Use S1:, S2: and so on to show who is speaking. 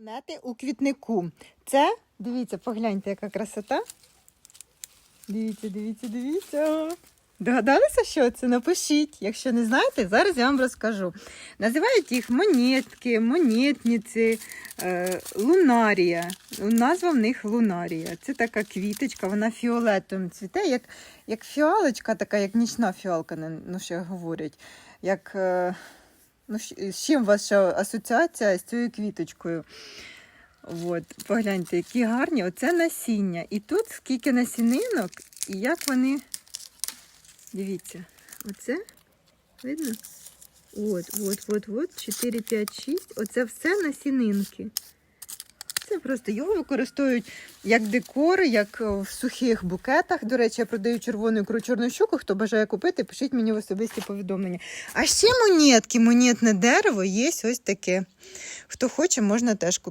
S1: Монети у квітнику. Це, дивіться, погляньте, яка красота. Дивіться, дивіться, дивіться. Догадалися, що це? Напишіть. Якщо не знаєте, зараз я вам розкажу. Називають їх монетки, монетниці, е, лунарія. Назва в них лунарія. Це така квіточка, вона фіолетовим цвіте, як, як фіалочка, така, як нічна фіалка, ну, ще говорять. Як, е, ну, з чим ваша асоціація з цією квіточкою? От, погляньте, які гарні. Оце насіння. І тут скільки насінинок, і як вони. Дивіться, оце видно? От, от, от, от, 4, 5, 6. Оце все насінинки. Це просто його використовують як декор, як в сухих букетах. До речі, я продаю червону ікру чорну щуку. Хто бажає купити, пишіть мені в особисті повідомлення. А ще монетки, монетне дерево є ось таке. Хто хоче, можна теж купити.